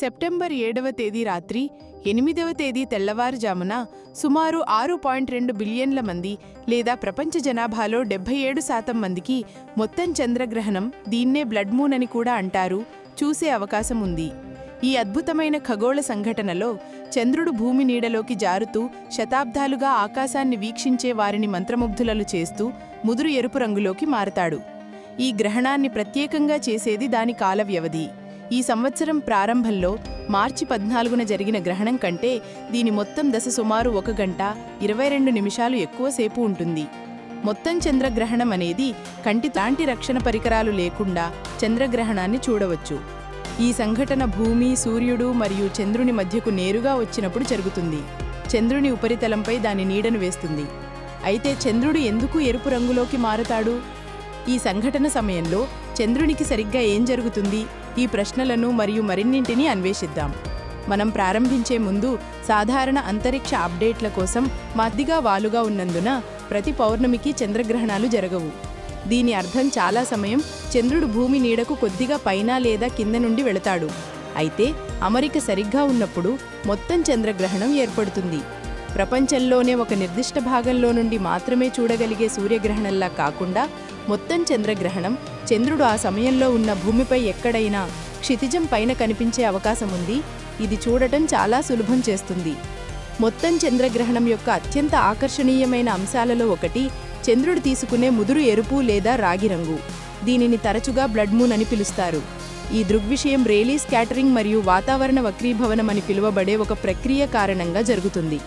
September ఏడవ తేదీ రాత్రి ఎనిమిదవ తేదీ తెల్లవారుజామున సుమారు ఆరు పాయింట్ రెండు బిలియన్ల మంది లేదా ప్రపంచ జనాభాలో డెబ్బై ఏడు శాతం మందికి మొత్తం చంద్రగ్రహణం దీన్నే బ్లడ్ మూన్ అని కూడా అంటారు చూసే అవకాశం ఉంది. ఈ అద్భుతమైన ఖగోళ సంఘటనలో చంద్రుడు భూమి నీడలోకి జారుతూ శతాబ్దాలుగా ఆకాశాన్ని వీక్షించే వారిని మంత్రముగ్ధులలు చేస్తూ ముదురు ఎరుపు రంగులోకి మారతాడు. ఈ గ్రహణాన్ని ప్రత్యేకంగా చేసేది దాని కాల వ్యవధి ఈ సంవత్సరం ప్రారంభంలో మార్చి పద్నాలుగున జరిగిన గ్రహణం కంటే దీని మొత్తం దశ సుమారు ఒక గంట ఇరవై రెండు నిమిషాలు ఎక్కువసేపు ఉంటుంది. మొత్తం చంద్రగ్రహణం అనేది కంటి తాంటి రక్షణ పరికరాలు లేకుండా చంద్రగ్రహణాన్ని చూడవచ్చు. ఈ సంఘటన భూమి సూర్యుడు మరియు చంద్రుని మధ్యకు నేరుగా వచ్చినప్పుడు జరుగుతుంది. చంద్రుని ఉపరితలంపై దాని నీడను వేస్తుంది. అయితే చంద్రుడు ఎందుకు ఎరుపు రంగులోకి మారతాడు? ఈ సంఘటన సమయంలో చంద్రునికి సరిగ్గా ఏం జరుగుతుంది? ఈ ప్రశ్నలను మరియు మరిన్నింటిని అన్వేషిద్దాం. మనం ప్రారంభించే ముందు సాధారణ అంతరిక్ష అప్డేట్ల కోసం మద్దిగా వాలుగా ఉన్నందున ప్రతి పౌర్ణమికి చంద్రగ్రహణాలు జరగవు. దీని అర్థం చాలా సమయం చంద్రుడు భూమి నీడకు కొద్దిగా పైన లేదా కింద నుండి వెళతాడు. అయితే అమరిక సరిగ్గా ఉన్నప్పుడు మొత్తం చంద్రగ్రహణం ఏర్పడుతుంది. ప్రపంచంలోనే ఒక నిర్దిష్ట భాగంలో నుండి మాత్రమే చూడగలిగే సూర్యగ్రహణంలా కాకుండా మొత్తం చంద్రగ్రహణం. చంద్రుడు ఆ సమయంలో ఉన్న భూమిపై ఎక్కడైనా క్షితిజం పైన కనిపించే అవకాశం ఉంది. ఇది చూడటం చాలా సులభం చేస్తుంది. మొత్తం చంద్రగ్రహణం యొక్క అత్యంత ఆకర్షణీయమైన అంశాలలో ఒకటి చంద్రుడు తీసుకునే ముదురు ఎరుపు లేదా రాగి రంగు. దీనిని తరచుగా బ్లడ్ మూన్ అని పిలుస్తారు. ఈ దృగ్విషయం రేలీ స్కాటరింగ్ మరియు వాతావరణ వక్రీభవనం అని పిలువబడే ఒక ప్రక్రియ కారణంగా జరుగుతుంది.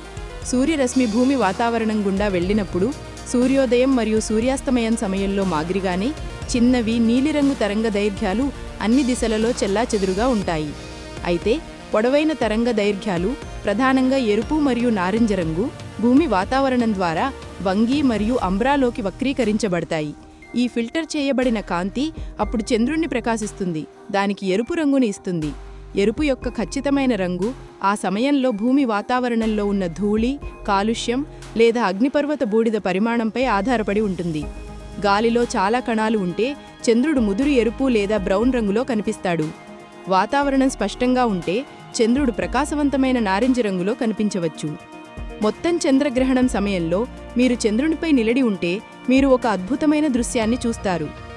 సూర్యరశ్మి భూమి వాతావరణం గుండా వెళ్ళినప్పుడు సూర్యోదయం మరియు సూర్యాస్తమయం సమయంలో మాదిరిగానే చిన్నవి నీలిరంగు తరంగ దైర్ఘ్యాలు అన్ని దిశలలో చెల్లాచెదురుగా ఉంటాయి. అయితే పొడవైన తరంగ దైర్ఘ్యాలు ప్రధానంగా ఎరుపు మరియు నారింజ రంగు భూమి వాతావరణం ద్వారా వంగి మరియు అంబ్రాలోకి వక్రీకరించబడతాయి. ఈ ఫిల్టర్ చేయబడిన కాంతి అప్పుడు చంద్రుణ్ణి ప్రకాశిస్తుంది దానికి ఎరుపు రంగుని ఇస్తుంది. ఎరుపు యొక్క ఖచ్చితమైన రంగు ఆ సమయంలో భూమి వాతావరణంలో ఉన్న ధూళి కాలుష్యం లేదా అగ్నిపర్వత బూడిద పరిమాణంపై ఆధారపడి ఉంటుంది. గాలిలో చాలా కణాలు ఉంటే చంద్రుడు ముదురు ఎరుపు లేదా బ్రౌన్ రంగులో కనిపిస్తాడు. వాతావరణం స్పష్టంగా ఉంటే చంద్రుడు ప్రకాశవంతమైన నారింజ రంగులో కనిపించవచ్చు. మొత్తం చంద్రగ్రహణం సమయంలో మీరు చంద్రునిపై నిలడి ఉంటే మీరు ఒక అద్భుతమైన దృశ్యాన్ని చూస్తారు.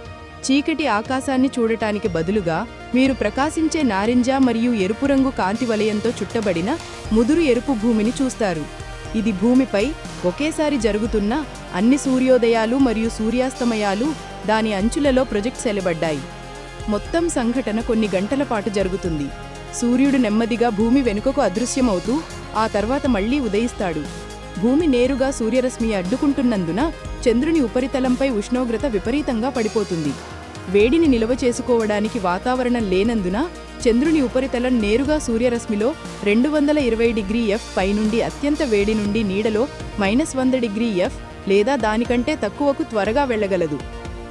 చీకటి ఆకాశాన్ని చూడటానికి బదులుగా మీరు ప్రకాశించే నారింజ మరియు ఎరుపు రంగు కాంతి వలయంతో చుట్టబడిన ముదురు ఎరుపు భూమిని చూస్తారు. ఇది భూమిపై ఒకేసారి జరుగుతున్న అన్ని సూర్యోదయాలు మరియు సూర్యాస్తమయాలు దాని అంచులలో ప్రొజెక్ట్ సెలబడ్డాయి మొత్తం సంఘటన కొన్ని గంటల పాటు జరుగుతుంది. సూర్యుడు నెమ్మదిగా భూమి వెనుకకు అదృశ్యమవుతూ ఆ తర్వాత మళ్ళీ ఉదయిస్తాడు. భూమి నేరుగా సూర్యరశ్మి అడ్డుకుంటున్నందున చంద్రుని ఉపరితలంపై ఉష్ణోగ్రత విపరీతంగా పడిపోతుంది. వేడిని నిల్వ చేసుకోవడానికి వాతావరణం లేనందున చంద్రుని ఉపరితలం నేరుగా సూర్యరశ్మిలో రెండు వందల ఇరవై డిగ్రీ ఎఫ్ పైనుండి అత్యంత వేడి నుండి నీడలో మైనస్ వంద డిగ్రీ ఎఫ్ లేదా దానికంటే తక్కువకు త్వరగా వెళ్ళగలదు.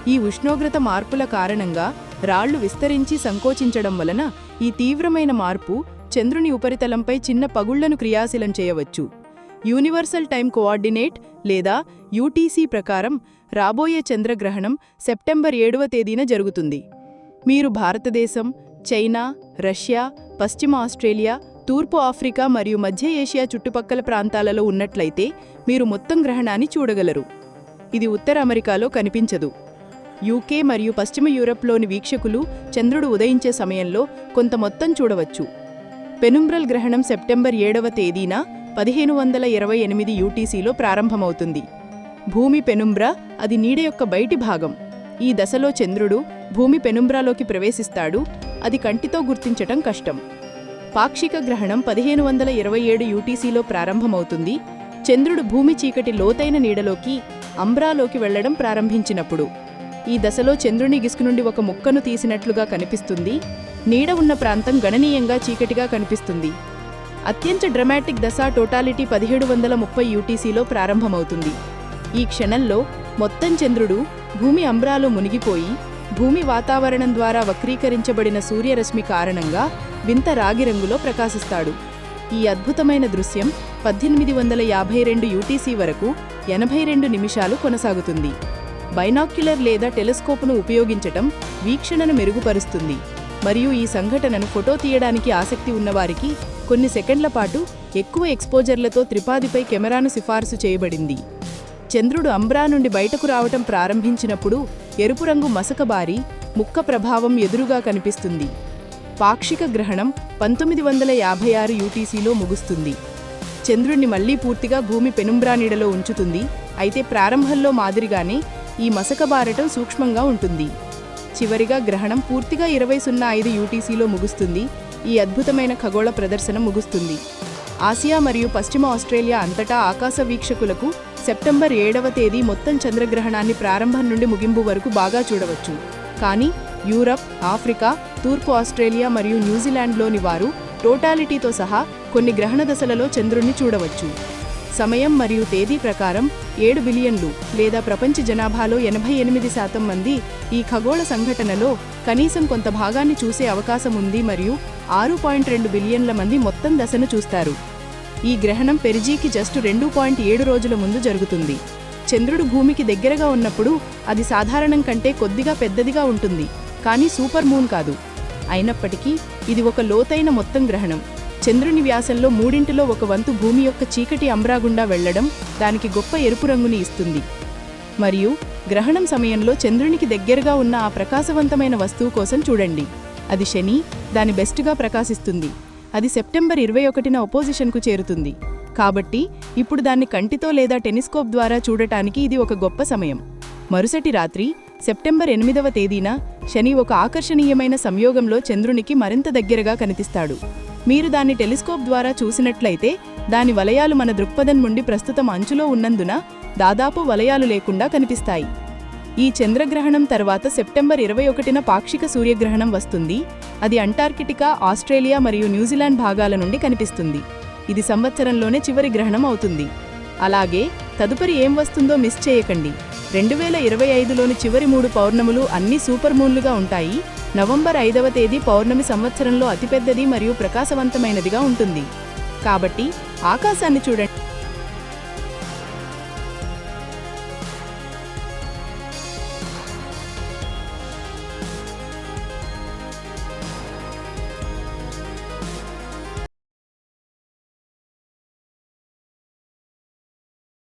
ఈ ఉష్ణోగ్రత మార్పుల కారణంగా రాళ్ళు విస్తరించి సంకోచించడం వలన ఈ తీవ్రమైన మార్పు చంద్రుని ఉపరితలంపై చిన్న పగుళ్ళను క్రియాశీలం చేయవచ్చు. యూనివర్సల్ టైం కోఆర్డినేట్ లేదా యూటీసీ ప్రకారం రాబోయే చంద్రగ్రహణం సెప్టెంబర్ ఏడవ తేదీన జరుగుతుంది. మీరు భారతదేశం చైనా రష్యా పశ్చిమ ఆస్ట్రేలియా తూర్పు ఆఫ్రికా మరియు మధ్య ఏషియా చుట్టుపక్కల ప్రాంతాలలో ఉన్నట్లయితే మీరు మొత్తం గ్రహణాన్ని చూడగలరు. ఇది ఉత్తర అమెరికాలో కనిపించదు. యూకే మరియు పశ్చిమ యూరప్లోని వీక్షకులు చంద్రుడు ఉదయించే సమయంలో కొంత మొత్తం చూడవచ్చు. పెనుంబ్రల్ గ్రహణం సెప్టెంబర్ ఏడవ తేదీన పదిహేను వందల ఇరవై ఎనిమిది యూటీసీలో ప్రారంభమవుతుంది. భూమి పెనుంబ్ర అది నీడ యొక్క బయటి భాగం. ఈ దశలో చంద్రుడు భూమి పెనుంబ్రాలోకి ప్రవేశిస్తాడు. అది కంటితో గుర్తించటం కష్టం. పాక్షిక గ్రహణం పదిహేను వందల ఇరవై ఏడు యూటీసీలో ప్రారంభమవుతుంది. చంద్రుడు భూమి చీకటి లోతైన నీడలోకి అంబ్రాలోకి వెళ్ళడం ప్రారంభించినప్పుడు. ఈ దశలో చంద్రుని గిసుకు నుండి ఒక ముక్కను తీసినట్లుగా కనిపిస్తుంది. నీడ ఉన్న ప్రాంతం గణనీయంగా చీకటిగా కనిపిస్తుంది. అత్యంత డ్రమాటిక్ దశ టోటాలిటీ పదిహేడు వందల ముప్పై యూటీసీలో ప్రారంభమవుతుంది. ఈ క్షణంలో మొత్తం చంద్రుడు భూమి అంబ్రాలో మునిగిపోయి భూమి వాతావరణం ద్వారా వక్రీకరించబడిన సూర్యరశ్మి కారణంగా వింత రాగి రంగులో ప్రకాశిస్తాడు. ఈ అద్భుతమైన దృశ్యం పద్దెనిమిది వందల యాభై రెండు యూటీసీ వరకు ఎనభై రెండు నిమిషాలు కొనసాగుతుంది. బైనాక్యులర్ లేదా టెలిస్కోప్ను ఉపయోగించటం వీక్షణను మెరుగుపరుస్తుంది. మరియు ఈ సంఘటనను ఫోటో తీయడానికి ఆసక్తి ఉన్నవారికి కొన్ని సెకండ్ల పాటు ఎక్కువ ఎక్స్పోజర్లతో త్రిపాదిపై కెమెరాను సిఫార్సు చేయబడింది. చంద్రుడు అంబ్రా నుండి బయటకు రావటం ప్రారంభించినప్పుడు ఎరుపు రంగు మసకబారి ముక్క ప్రభావం ఎదురుగా కనిపిస్తుంది. పాక్షిక గ్రహణం పంతొమ్మిది వందల యాభై ఆరు యూటీసీలో ముగుస్తుంది. చంద్రుణ్ణి మళ్ళీ పూర్తిగా భూమి పెనుంబ్రా నీడలో ఉంచుతుంది. అయితే ప్రారంభంలో మాదిరిగానే ఈ మసకబారటం సూక్ష్మంగా ఉంటుంది. చివరిగా గ్రహణం పూర్తిగా ఇరవై సున్నా ఐదు యూటీసీలో ముగుస్తుంది. ఈ అద్భుతమైన ఖగోళ ప్రదర్శన ముగుస్తుంది. ఆసియా మరియు పశ్చిమ ఆస్ట్రేలియా అంతటా ఆకాశ వీక్షకులకు సెప్టెంబర్ ఏడవ తేదీ మొత్తం చంద్రగ్రహణాన్ని ప్రారంభం నుండి ముగింపు వరకు బాగా చూడవచ్చు. కానీ యూరప్ ఆఫ్రికా తూర్పు ఆస్ట్రేలియా మరియు న్యూజిలాండ్లోని వారు టోటాలిటీతో సహా కొన్ని గ్రహణ దశలలో చంద్రుణ్ణి చూడవచ్చు. సమయం మరియు తేదీ ప్రకారం ఏడు బిలియన్లు లేదా ప్రపంచ జనాభాలో ఎనభై ఎనిమిది శాతం మంది ఈ ఖగోళ సంఘటనలో కనీసం కొంత భాగాన్ని చూసే అవకాశం ఉంది మరియు ఆరు పాయింట్ రెండు బిలియన్ల మంది మొత్తం దశను చూస్తారు. ఈ గ్రహణం పెరిజీకి జస్ట్ రెండు పాయింట్ ఏడు రోజుల ముందు జరుగుతుంది. చంద్రుడు భూమికి దగ్గరగా ఉన్నప్పుడు అది సాధారణం కంటే కొద్దిగా పెద్దదిగా ఉంటుంది కానీ సూపర్ మూన్ కాదు. అయినప్పటికీ ఇది ఒక లోతైన మొత్తం గ్రహణం. చంద్రుని వ్యాసంలో మూడింటిలో ఒక వంతు భూమి యొక్క చీకటి అంబ్రాగుండా వెళ్ళడం దానికి గొప్ప ఎరుపు రంగుని ఇస్తుంది. మరియు గ్రహణం సమయంలో చంద్రునికి దగ్గరగా ఉన్న ఆ ప్రకాశవంతమైన వస్తువు కోసం చూడండి. అది శని దాని బెస్ట్గా ప్రకాశిస్తుంది. అది సెప్టెంబర్ ఇరవై ఒకటిన ఒపోజిషన్కు చేరుతుంది. కాబట్టి ఇప్పుడు దాన్ని కంటితో లేదా టెలిస్కోప్ ద్వారా చూడటానికి ఇది ఒక గొప్ప సమయం. మరుసటి రాత్రి సెప్టెంబర్ ఎనిమిదవ తేదీన శని ఒక ఆకర్షణీయమైన సంయోగంలో చంద్రునికి మరింత దగ్గరగా కనిపిస్తాడు. మీరు దాన్ని టెలిస్కోప్ ద్వారా చూసినట్లయితే దాని వలయాలు మన దృక్పథం నుండి ప్రస్తుతం అంచులో ఉన్నందున దాదాపు వలయాలు లేకుండా కనిపిస్తాయి. ఈ చంద్రగ్రహణం తర్వాత సెప్టెంబర్ ఇరవై ఒకటిన పాక్షిక సూర్యగ్రహణం వస్తుంది. అది అంటార్కిటికా ఆస్ట్రేలియా మరియు న్యూజిలాండ్ భాగాల నుండి కనిపిస్తుంది. ఇది సంవత్సరంలోనే చివరి గ్రహణం అవుతుంది. అలాగే తదుపరి ఏం వస్తుందో మిస్ చేయకండి. రెండు వేల ఇరవై ఐదులోని చివరి మూడు పౌర్ణములు అన్ని సూపర్ మూన్లుగా ఉంటాయి. నవంబర్ ఐదవ తేదీ పౌర్ణమి సంవత్సరంలో అతిపెద్దది మరియు ప్రకాశవంతమైనదిగా ఉంటుంది. కాబట్టి ఆకాశాన్ని చూడండి.